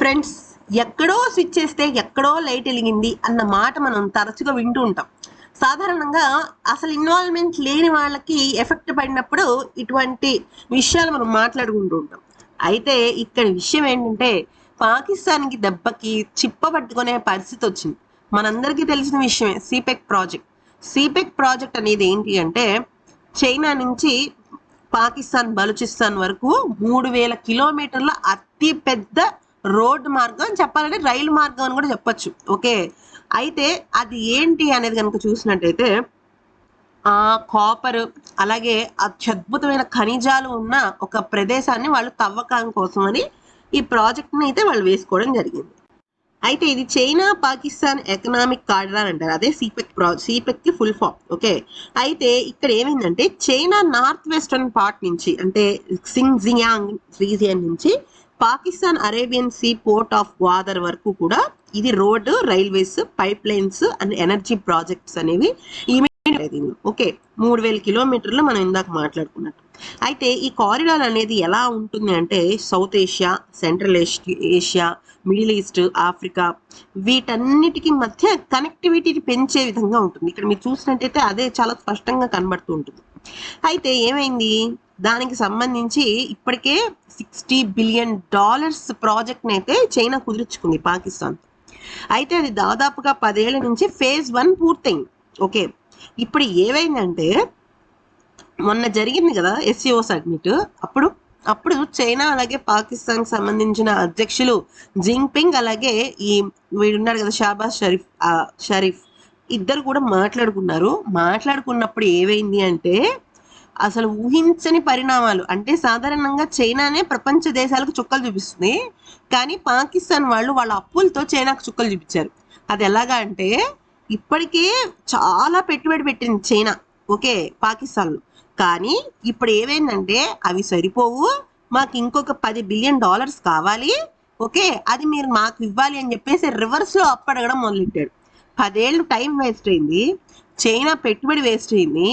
Friends ఎక్కడో switch చేస్తే ఎక్కడో లైట్ వెలిగింది అన్న మాట మనం తరచుగా వింటూ ఉంటాం. సాధారణంగా అసలు ఇన్వాల్వ్మెంట్ లేని వాళ్ళకి ఎఫెక్ట్ పడినప్పుడు ఇటువంటి విషయాలు మనం మాట్లాడుకుంటూ ఉంటాం. అయితే ఇక్కడ విషయం ఏంటంటే పాకిస్తాన్కి దెబ్బకి చిప్ప పట్టుకునే పరిస్థితి వచ్చింది. మనందరికీ తెలిసిన విషయమే సిపెక్ ప్రాజెక్ట్ సిపెక్ ప్రాజెక్ట్ అనేది ఏంటి అంటే చైనా నుంచి పాకిస్తాన్ బలూచిస్తాన్ వరకు మూడు వేల కిలోమీటర్ల అతి పెద్ద రోడ్ మార్గం చెప్పాలంటే రైలు మార్గం అని కూడా చెప్పొచ్చు. ఓకే? అయితే అది ఏంటి అనేది కనుక చూసినట్టయితే ఆ కాపర్ అలాగే అత్యద్భుతమైన ఖనిజాలు ఉన్న ఒక ప్రదేశాన్ని వాళ్ళు తవ్వకం కోసం అని ఈ ప్రాజెక్ట్ని అయితే వాళ్ళు వేసుకోవడం జరిగింది. అయితే ఇది చైనా పాకిస్తాన్ ఎకనామిక్ కారిడార్ అంటారు. అదే సిపెక్ ప్రా సిపెక్కి ఫుల్ ఫామ్. ఓకే? అయితే ఇక్కడ ఏమైందంటే చైనా నార్త్ వెస్టర్న్ పార్ట్ నుంచి అంటే సింగ్జియాంగ్ రీజియన్ నుంచి Pakistan Arabian sea port of Gwadar వరకు కూడా ఇది road railways pipe lines and energy projects అనేవి ఓకే మూడు వేల కిలోమీటర్లు మనం ఇందాక మాట్లాడుకున్నట్టు. అయితే ఈ కారిడార్ అనేది ఎలా ఉంటుంది అంటే South Asia Central Asia Middle East Africa వీటన్నిటికీ మధ్య కనెక్టివిటీ పెంచే విధంగా ఉంటుంది. ఇక్కడ మీరు చూసినట్టయితే అదే చాలా స్పష్టంగా కనబడుతూ ఉంటుంది. అయితే ఏమైంది? దానికి సంబంధించి ఇప్పటికే సిక్స్టీ బిలియన్ డాలర్స్ ప్రాజెక్ట్ని అయితే చైనా కుదుర్చుకుంది పాకిస్తాన్. అయితే అది దాదాపుగా పదేళ్ళ నుంచి ఫేజ్ వన్ పూర్తయింది. ఓకే. ఇప్పుడు ఏవైందంటే మొన్న జరిగింది కదా ఎస్సీఓ సబ్మిట్. అప్పుడు అప్పుడు చైనా అలాగే పాకిస్తాన్కి సంబంధించిన అధ్యక్షులు జింగ్పింగ్ అలాగే ఈ వీడున్నాడు కదా షాబాజ్ షరీఫ్ షరీఫ్. ఇద్దరు కూడా మాట్లాడుకున్నారు. మాట్లాడుకున్నప్పుడు ఏవైంది అంటే అసలు ఊహించని పరిణామాలు. అంటే సాధారణంగా చైనానే ప్రపంచ దేశాలకు చుక్కలు చూపిస్తుంది. కానీ పాకిస్తాన్ వాళ్ళు వాళ్ళ అప్పులతో చైనాకు చుక్కలు చూపించారు. అది ఎలాగా అంటే ఇప్పటికే చాలా పెట్టుబడి పెట్టింది చైనా. ఓకే పాకిస్తాన్లో. కానీ ఇప్పుడు ఏమైందంటే అవి సరిపోవు. మాకు ఇంకొక పది బిలియన్ డాలర్స్ కావాలి. ఓకే అది మీరు మాకు ఇవ్వాలి అని చెప్పేసి రివర్స్లో అప్పు అడగడం మొదలెట్టాడు పదేళ్ళు టైం వేస్ట్ అయింది. చైనా పెట్టుబడి వేస్ట్ అయింది.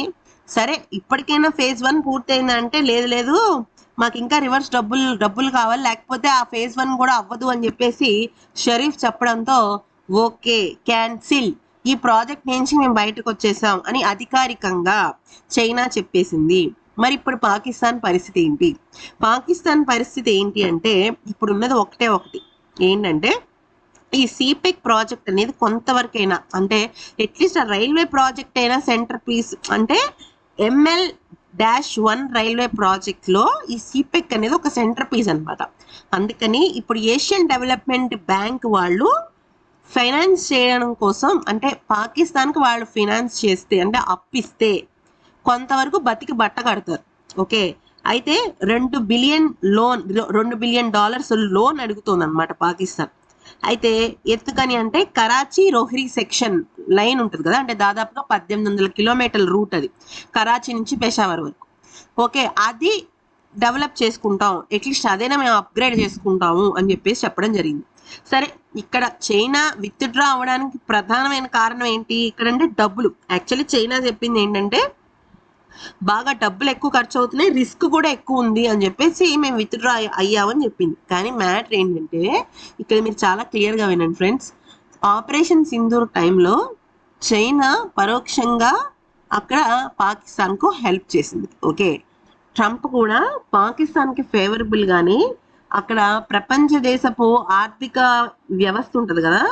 సరే ఇప్పటికైనా ఫేజ్ వన్ పూర్తయిందంటే లేదు లేదు. మాకు ఇంకా రివర్స్ డబ్బులు డబ్బులు కావాలి. లేకపోతే ఆ ఫేజ్ వన్ కూడా అవ్వదు అని చెప్పేసి షరీఫ్ చెప్పడంతో ఓకే క్యాన్సిల్ ఈ ప్రాజెక్ట్ నుంచి మేము బయటకు వచ్చేసాం అని అధికారికంగా చైనా చెప్పేసింది. మరి ఇప్పుడు పాకిస్తాన్ పరిస్థితి ఏంటి? పాకిస్తాన్ పరిస్థితి ఏంటి అంటే ఇప్పుడు ఉన్నది ఒకటే ఒకటి. ఏంటంటే ఈ సిపెక్ ప్రాజెక్ట్ అనేది కొంతవరకైనా అంటే అట్లీస్ట్ ఆ రైల్వే ప్రాజెక్ట్ అయినా సెంటర్ పీస్ అంటే ఎంఎల్ డాష్ వన్ రైల్వే ప్రాజెక్ట్లో ఈ సిపెక్ అనేది ఒక సెంటర్ పీస్ అనమాట అందుకని ఇప్పుడు ఏషియన్ డెవలప్మెంట్ బ్యాంక్ వాళ్ళు ఫైనాన్స్ చేయడం కోసం అంటే పాకిస్తాన్కి వాళ్ళు ఫైనాన్స్ చేస్తే అంటే అప్పిస్తే కొంతవరకు బతికి బట్ట కడతారు. ఓకే? అయితే రెండు బిలియన్ లోన్ రెండు బిలియన్ డాలర్స్ లోన్ అడుగుతుంది అనమాట పాకిస్తాన్. అయితే ఎత్తుకని అంటే కరాచీ రోహ్రీ సెక్షన్ లైన్ ఉంటుంది కదా అంటే దాదాపుగా పద్దెనిమిది వందల కిలోమీటర్ల రూట్ అది కరాచీ నుంచి పెషావర్ వరకు. ఓకే అది డెవలప్ చేసుకుంటాం అట్లీస్ట్ అదైనా మేము అప్గ్రేడ్ చేసుకుంటాము అని చెప్పేసి చెప్పడం జరిగింది. సరే ఇక్కడ చైనా విత్డ్రా అవ్వడానికి ప్రధానమైన కారణం ఏంటి? ఇక్కడ అంటే డబ్బులు. యాక్చువల్లీ చైనా చెప్పింది ఏంటంటే బాగా డబ్బులు ఎక్కువ ఖర్చు అవుతున్నాయి రిస్క్ కూడా ఎక్కువ ఉంది అని చెప్పేసి మేము విత్డ్రా అయ్యామని చెప్పింది. కానీ మ్యాటర్ ఏంటంటే ఇక్కడ మీరు చాలా క్లియర్గా వినండి ఫ్రెండ్స్ ఆపరేషన్ సింధూర్ టైంలో చైనా పరోక్షంగా అక్కడ పాకిస్తాన్కు హెల్ప్ చేసింది. ఓకే ట్రంప్ కూడా పాకిస్తాన్కి ఫేవరబుల్ కానీ అక్కడ ప్రపంచ దేశపు ఆర్థిక వ్యవస్థ ఉంటుంది కదా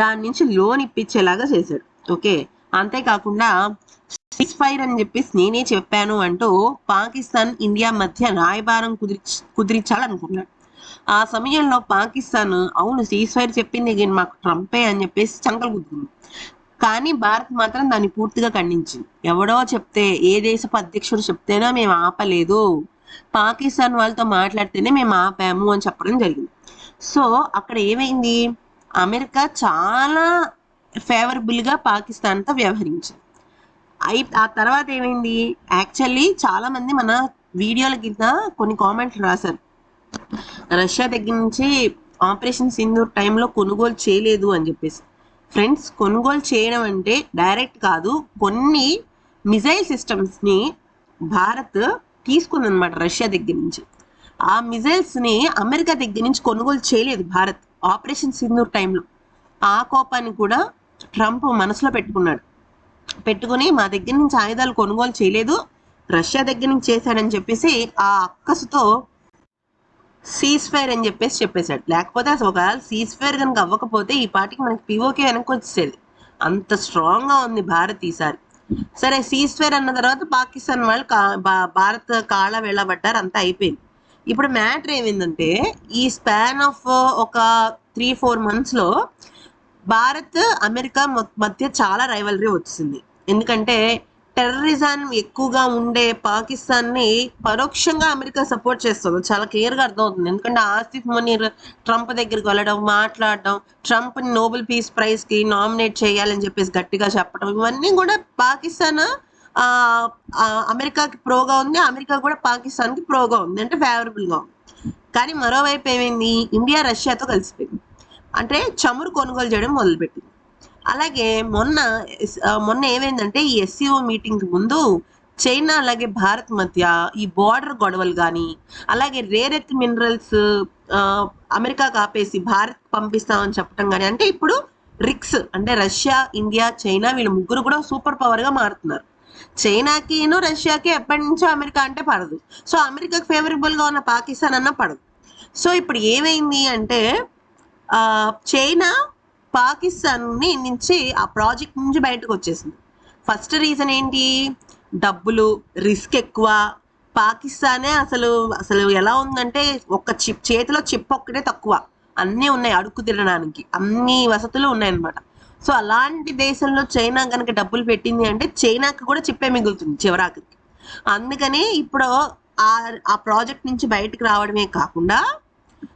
దాని నుంచి లోన్ ఇప్పించేలాగా చేశాడు. ఓకే అంతేకాకుండా సిక్స్ ఫైర్ అని చెప్పేసి నేనే చెప్పాను అంటూ పాకిస్తాన్ ఇండియా మధ్య రాయబారం కుదిరి కుదిరించాలనుకున్నాడు. ఆ సమయంలో పాకిస్తాన్ అవును సీజ్ ఫైర్ చెప్పింది ఇది మాకు ట్రంపే అని చెప్పేసి చంకలు కుదురుంది కానీ భారత్ మాత్రం దాన్ని పూర్తిగా ఖండించింది. ఎవడో చెప్తే ఏ దేశపు అధ్యక్షుడు చెప్తేనో మేము ఆపలేదు. పాకిస్తాన్ వాళ్ళతో మాట్లాడితేనే మేము ఆపాము అని చెప్పడం జరిగింది. సో అక్కడ ఏమైంది? అమెరికా చాలా ఫేవరబుల్గా పాకిస్తాన్తో వ్యవహరించింది. అయి ఆ తర్వాత ఏమైంది? యాక్చువల్లీ చాలా మంది మన వీడియోల కింద కొన్ని కామెంట్లు రాశారు. రష్యా దగ్గర నుంచి ఆపరేషన్ సింధూర్ టైంలో కొనుగోలు చేయలేదు అని చెప్పేసి. ఫ్రెండ్స్ కొనుగోలు చేయడం అంటే డైరెక్ట్ కాదు. కొన్ని మిజైల్ సిస్టమ్స్ని భారత్ తీసుకుందనమాట రష్యా దగ్గర నుంచి. ఆ మిజైల్స్ని అమెరికా దగ్గర నుంచి కొనుగోలు చేయలేదు భారత్. ఆపరేషన్ సింధూర్ టైంలో ఆ కోపాన్ని కూడా ట్రంప్ మనసులో పెట్టుకున్నాడు. పెట్టుకుని మా దగ్గర నుంచి ఆయుధాలు కొనుగోలు చేయలేదు. రష్యా దగ్గర నుంచి చేశాడని చెప్పేసి ఆ అక్కసుతో సీజ్ ఫైర్ అని చెప్పేసి చెప్పేశాడు. లేకపోతే అసలు ఒకవేళ సీజ్ ఫైర్ కనుక అవ్వకపోతే ఈ పాటికి మనకి పిఓకే వెనక్కి వచ్చేది అంత స్ట్రాంగ్గా ఉంది భారత్ ఈసారి. సరే సీజ్ ఫైర్ అన్న తర్వాత పాకిస్తాన్ వాళ్ళు కా- భారత్ కాళ్ళ వెళ్ళబడ్డారు అంతా అయిపోయింది. ఇప్పుడు మ్యాటర్ ఏమైందంటే ఈ స్పాన్ ఆఫ్ ఒక త్రీ ఫోర్ మంత్స్లో భారత్ అమెరికా మధ్య చాలా రైవలరీ వచ్చింది. ఎందుకంటే టెర్రరిజం ఎక్కువగా ఉండే పాకిస్తాన్ని పరోక్షంగా అమెరికా సపోర్ట్ చేస్తుంది. చాలా క్లియర్గా అర్థమవుతుంది. ఎందుకంటే ఆసిఫ్ మునీర్ ట్రంప్ దగ్గరికి వెళ్ళడం మాట్లాడడం ట్రంప్ని నోబెల్ పీస్ ప్రైజ్కి నామినేట్ చేయాలని చెప్పేసి గట్టిగా చెప్పడం ఇవన్నీ కూడా పాకిస్తాన్ అమెరికాకి ప్రోగా ఉంది. అమెరికా కూడా పాకిస్తాన్కి ప్రోగా ఉంది. అంటే ఫేవరబుల్గా ఉంది. కానీ మరోవైపు ఏమైంది? ఇండియా రష్యాతో కలిసిపోయింది. అంటే చమురు కొనుగోలు చేయడం మొదలుపెట్టింది. అలాగే మొన్న మొన్న ఏమైందంటే ఈ ఎస్సీఓ మీటింగ్ ముందు చైనా అలాగే భారత్ మధ్య ఈ బార్డర్ గొడవలు కానీ అలాగే రేర్ ఎర్త్ మినరల్స్ అమెరికా కాపేసి భారత్ పంపిస్తామని చెప్పడం కానీ అంటే ఇప్పుడు రిక్స్ అంటే రష్యా ఇండియా చైనా వీళ్ళు ముగ్గురు కూడా సూపర్ పవర్గా మారుతున్నారు. చైనాకిను రష్యాకి ఎప్పటి నుంచో అమెరికా అంటే పడదు. సో అమెరికాకి ఫేవరబుల్గా ఉన్న పాకిస్తాన్ అన్న పడదు. సో ఇప్పుడు ఏమైంది అంటే చైనా పాకిస్తాన్ నుంచి ఆ ప్రాజెక్ట్ నుంచి బయటకు వచ్చేసింది. ఫస్ట్ రీజన్ ఏంటి? డబ్బులు రిస్క్ ఎక్కువ. పాకిస్తానే అసలు అసలు ఎలా ఉందంటే ఒక్క చిప్ చేతిలో చిప్ ఒక్కటే తక్కువ. అన్నీ ఉన్నాయి అడుక్కు తినడానికి. అన్ని వసతులు ఉన్నాయన్నమాట. సో అలాంటి దేశంలో చైనా కనుక డబ్బులు పెట్టింది అంటే చైనాకి కూడా చిప్పే మిగులుతుంది చివరాకి అందుకని ఇప్పుడు ఆ ఆ ప్రాజెక్ట్ నుంచి బయటకు రావడమే కాకుండా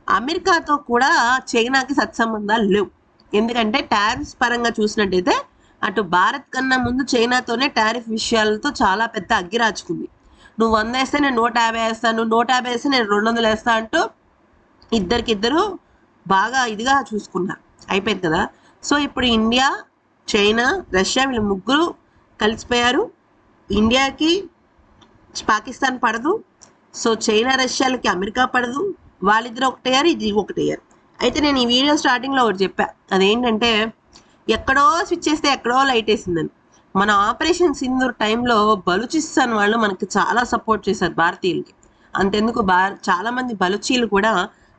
అమెరికాతో కూడా చైనాకి సత్సంబంధాలు లేవు. ఎందుకంటే టారిఫ్స్ పరంగా చూసినట్టయితే అటు భారత్ కన్నా ముందు చైనాతోనే టారిఫ్ విషయాలతో చాలా పెద్ద అగ్గి రాచుకుంది నువ్వు వంద వేస్తే నేను నూట యాభై వేస్తాను నువ్వు నూట యాభై వేస్తే నేను రెండు వందలు వేస్తా అంటూ ఇద్దరికిద్దరు బాగా ఇదిగా చూసుకున్నారు. అయిపోయింది కదా? సో ఇప్పుడు ఇండియా చైనా రష్యా వీళ్ళు ముగ్గురు కలిసిపోయారు. ఇండియాకి పాకిస్తాన్ పడదు. సో చైనా రష్యాలకి అమెరికా పడదు. వాళ్ళిద్దరు ఒకటయ్యారు ఇది ఒకటయ్యారు అయితే నేను ఈ వీడియో స్టార్టింగ్లో ఒకటి చెప్పా. అదేంటంటే ఎక్కడో స్విచ్ చేస్తే ఎక్కడో లైట్ వేసిందని. మన ఆపరేషన్ సింధూర్ టైంలో బలుచిస్తాన్ వాళ్ళు మనకి చాలా సపోర్ట్ చేశారు భారతీయులకి. అంతెందుకు భార చాలామంది బలుచీలు కూడా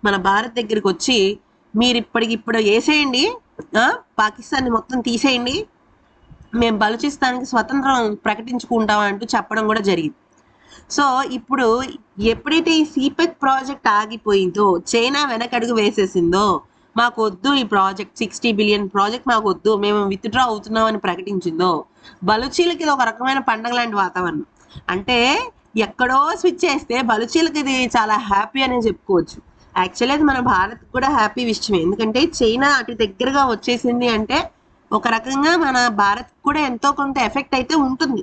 మన భారత్ దగ్గరికి వచ్చి మీరు ఇప్పటికిప్పుడు వేసేయండి పాకిస్తాన్ని మొత్తం తీసేయండి మేము బలుచిస్తానికి స్వతంత్రం ప్రకటించుకుంటాం అంటూ చెప్పడం కూడా జరిగింది. సో ఇప్పుడు ఎప్పుడైతే ఈ సిపెక్ ప్రాజెక్ట్ ఆగిపోయిందో చైనా వెనకడుగు వేసేసిందో మాకు వద్దు ఈ ప్రాజెక్ట్. సిక్స్టీ బిలియన్ ప్రాజెక్ట్ మాకు వద్దు మేము విత్డ్రా అవుతున్నామని ప్రకటించిందో బలుచీలకి ఇది ఒక రకమైన పండగ లాంటి వాతావరణం. అంటే ఎక్కడో స్విచ్ చేస్తే బలుచీలకి ఇది చాలా హ్యాపీ అని చెప్పుకోవచ్చు. యాక్చువల్లీ అది మన భారత్ కూడా హ్యాపీ విషయమే. ఎందుకంటే చైనా అటు దగ్గరగా వచ్చేసింది అంటే ఒక రకంగా మన భారత్ కూడా ఎంతో కొంత ఎఫెక్ట్ అయితే ఉంటుంది.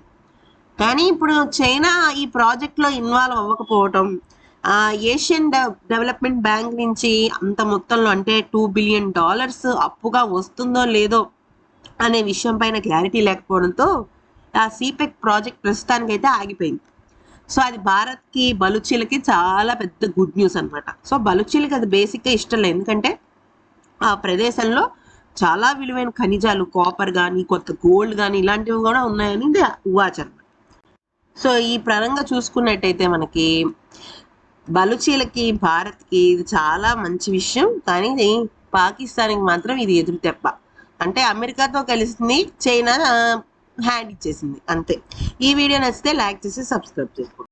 కానీ ఇప్పుడు చైనా ఈ ప్రాజెక్ట్లో ఇన్వాల్వ్ అవ్వకపోవటం ఏషియన్ డెవ- డెవలప్మెంట్ బ్యాంక్ నుంచి అంత మొత్తంలో అంటే టూ బిలియన్ డాలర్స్ అప్పుగా వస్తుందో లేదో అనే విషయం పైన క్లారిటీ లేకపోవడంతో ఆ సిపెక్ ప్రాజెక్ట్ ప్రస్తుతానికైతే ఆగిపోయింది. సో అది భారత్కి బలుచీలకి చాలా పెద్ద గుడ్ న్యూస్ అన్నమాట. సో బలుచీలకి అది బేసిక్గా ఇష్టం లేదు. ఎందుకంటే ఆ ప్రదేశంలో చాలా విలువైన ఖనిజాలు కాపర్ కానీ కొత్త గోల్డ్ కానీ ఇలాంటివి కూడా ఉన్నాయని ఇది ఉవాచన సో ఈ పరంగా చూసుకున్నట్టయితే మనకి బలుచీలకి భారత్కి ఇది చాలా మంచి విషయం. కానీ పాకిస్తాన్కి మాత్రం ఇది ఎదురు తెప్ప అంటే అమెరికాతో కలిసింది చైనా హ్యాండ్ ఇచ్చేసింది. అంతే. ఈ వీడియో నచ్చితే లైక్ చేసి సబ్స్క్రైబ్ చేసుకోండి.